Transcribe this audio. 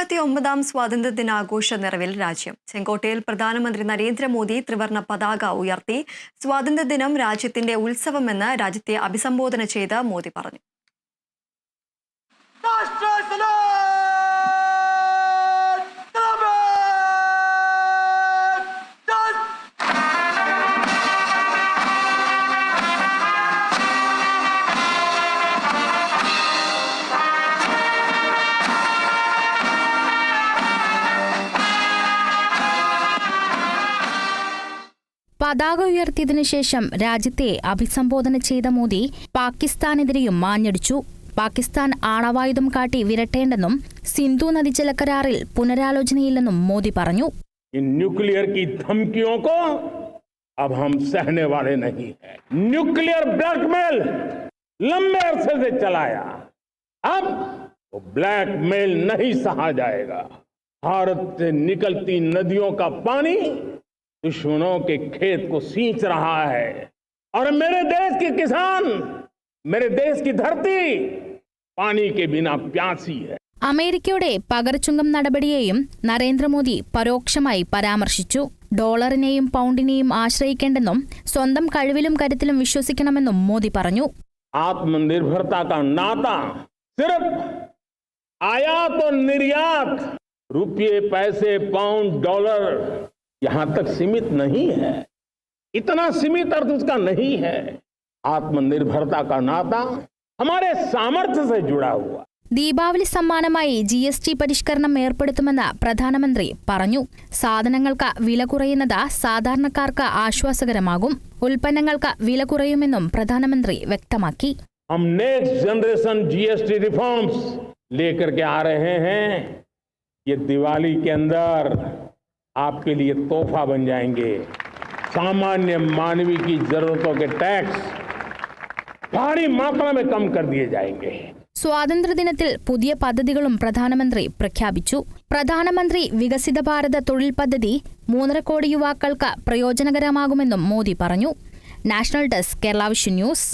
എഴുപത്തി ഒമ്പതാം സ്വാതന്ത്ര്യ ദിനാഘോഷ നിറവിൽ രാജ്യം. ചെങ്കോട്ടയിൽ പ്രധാനമന്ത്രി നരേന്ദ്രമോദി ത്രിവർണ പതാക ഉയർത്തി സ്വാതന്ത്ര്യ ദിനം രാജ്യത്തിന്റെ ഉത്സവമെന്ന് രാജ്യത്തെ അഭിസംബോധന ചെയ്ത് മോദി പറഞ്ഞു. പതാക ഉയർത്തിയതിനു ശേഷം രാജ്യത്തെ അഭിസംബോധന ചെയ്ത മോദി പാകിസ്ഥാനെതിരെയും മാഞ്ഞടിച്ചു പാകിസ്ഥാൻ ആണവായുധം കാട്ടി വിരട്ടേണ്ടെന്നും സിന്ധു നദീജല കരാറിൽ പുനരാലോചനയില്ലെന്നും മോദി പറഞ്ഞു इन न्यूक्लियर की धमकियों को अब हम सहने वाले नहीं हैं न्यूक्लियर ब्लैकमेल लंबे अरसे से चलाया अब वो ब्लैकमेल नहीं सहा जाएगा भारत से निकलती नदियों का पानी दुश्मनों के खेत को सींच रहा है और मेरे देश के किसान मेरे देश की धरती पानी के बिना प्यासी है അമേരിക്കയുടെ പകർച്ചുങ്കം നടപടിയെയും നരേന്ദ്രമോദി പരോക്ഷമായി പരാമർശിച്ചു ഡോളറിനെയും പൗണ്ടിനെയും ആശ്രയിക്കേണ്ടെന്നും സ്വന്തം കഴിവിലും കരുത്തിലും വിശ്വസിക്കണമെന്നും മോദി പറഞ്ഞു आत्मनिर्भरता का नाता सिर्फ आयात और निर्यात रुपये पैसे पाउंड डॉलर यहां तक सीमित नहीं है इतना सीमित अर्थ उसका नहीं है आत्मनिर्भरता का नाता हमारे सामर्थ्य से जुड़ा हुआ ദീപാവലി സമ്മാനമായി ജി എസ് ടി പരിഷ്കരണം ഏർപ്പെടുത്തുമെന്ന് പ്രധാനമന്ത്രി പറഞ്ഞു സാധനങ്ങൾക്ക് വില കുറയുന്നത് സാധാരണക്കാർക്ക് ആശ്വാസകരമാകും ഉൽപ്പന്നങ്ങൾക്ക് വില കുറയുമെന്നും പ്രധാനമന്ത്രി വ്യക്തമാക്കി हम नेक्स्ट जनरेशन जीएसटी रिफॉर्म्स लेकर के आ रहे हैं ये दिवाली के अंदर आपके लिए तोहफा बन जाएंगे सामान्य मानवी की जरूरतों के टैक्स भारी मात्रा में कम कर दिए जाएंगे സ്വാതന്ത്ര്യദിനത്തിൽ പുതിയ പദ്ധതികളും പ്രധാനമന്ത്രി പ്രഖ്യാപിച്ചു പ്രധാനമന്ത്രി വികസിത ഭാരത തൊഴിൽ പദ്ധതി മൂന്നര കോടി യുവാക്കൾക്ക് പ്രയോജനകരമാകുമെന്നും മോദി പറഞ്ഞു national desk Kerala vision news